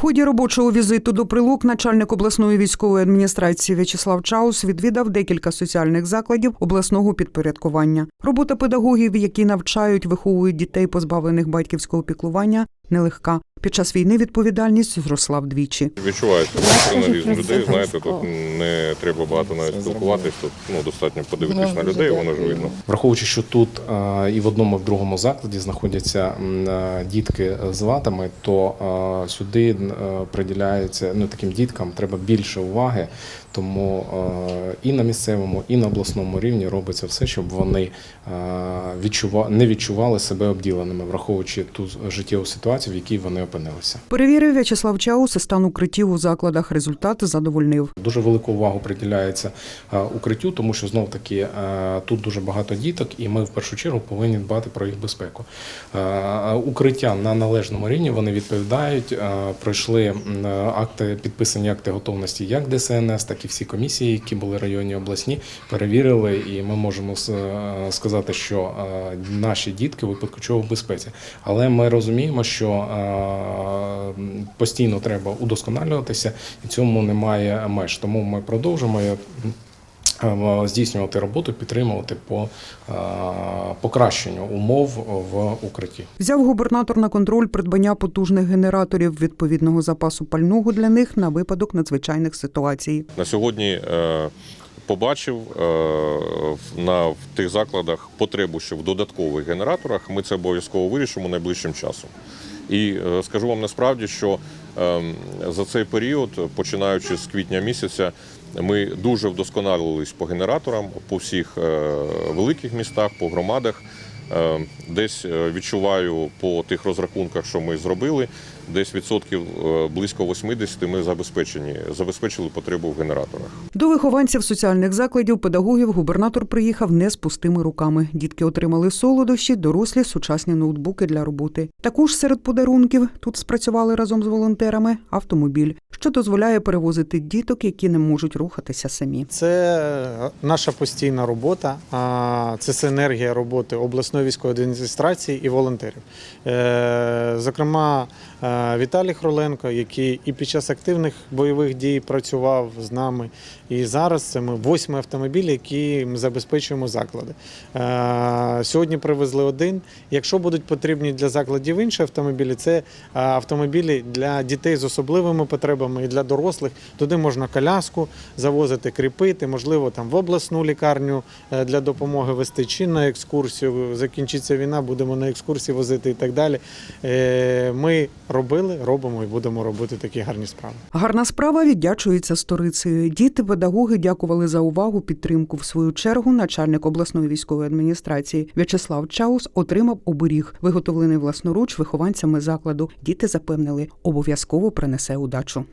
ході робочого візиту до прилук начальник обласної військової адміністрації В'ячеслав Чаус відвідав декілька соціальних закладів обласного підпорядкування. Робота педагогів, які навчають, виховують дітей, позбавлених батьківського піклування, нелегка. Під час війни відповідальність зросла вдвічі. Відчувається професіоналізм людей. Знаєте, тут не треба багато навіть спілкуватись. Тут ну достатньо подивитись на людей, воно ж видно. Враховуючи, що тут і в одному, і в другому закладі знаходяться дітки з ватами, то сюди приділяється ну таким діткам треба більше уваги. Тому е, і на місцевому, і на обласному рівні робиться все, щоб вони е, відчува... не відчували себе обділеними, враховуючи ту життєву ситуацію, в якій вони опинилися. Перевірив В'ячеслав Чаус і стан укриттів у закладах. Результат задовольнив. Дуже велику увагу приділяється е, укриттю, тому що знов таки е, тут дуже багато діток, і ми в першу чергу повинні дбати про їх безпеку. Е, Укриття на належному рівні вони відповідають. Пройшли акти, підписані акти готовності як ДСНС, так і всі комісії, які були районні обласні, перевірили, і ми можемо сказати, що наші дітки випадку чого в безпеці. Але ми розуміємо, що постійно треба удосконалюватися, і цьому немає меж. Тому ми продовжимо е, е, здійснювати роботу, підтримувати по е, покращенню умов в укритті. Взяв губернатор на контроль придбання потужних генераторів відповідного запасу пального для них на випадок надзвичайних ситуацій. На сьогодні побачив в- на в тих закладах потребу ще в додаткових генераторах. Ми це обов'язково вирішимо найближчим часом. І е, скажу вам насправді, що е, за цей період, починаючи з квітня місяця, ми дуже вдосконалились по генераторам по всіх е, великих містах, по громадах. Е, Десь е, відчуваю по тих розрахунках, що ми зробили, десь відсотків е, близько 80 ми забезпечені, забезпечили потребу в генераторах. До вихованців соціальних закладів педагогів губернатор приїхав не з пустими руками. Дітки отримали солодощі, дорослі сучасні ноутбуки для роботи. Також серед подарунків тут спрацювали разом з волонтерами автомобіль, що дозволяє перевозити діток, які не можуть рухатися самі. Це наша постійна робота, а, це синергія роботи обласної військової адміністрації і волонтерів. Е, Зокрема, е, Віталій Хроленко, який і під час активних бойових дій працював з нами. І зараз це ми восьмий автомобіль, який ми забезпечуємо заклади. Е, Сьогодні привезли один. Якщо будуть потрібні для закладів інші автомобілі, це автомобілі для дітей з особливими потребами і для дорослих. Туди можна коляску завозити, кріпити, можливо, там в обласну лікарню для допомоги вести чи на екскурсію. Закінчиться війна, будемо на екскурсії возити і так далі. Е, Ми робили, робимо і будемо робити такі гарні справи. Гарна справа віддячується сторицею. Діти, педагоги дякували за увагу, підтримку. В свою чергу начальник обласної військової адміністрації В'ячеслав Чаус отримав оберіг, виготовлений власноруч вихованцями закладу. Діти запевнили, обов'язково принесе удачу.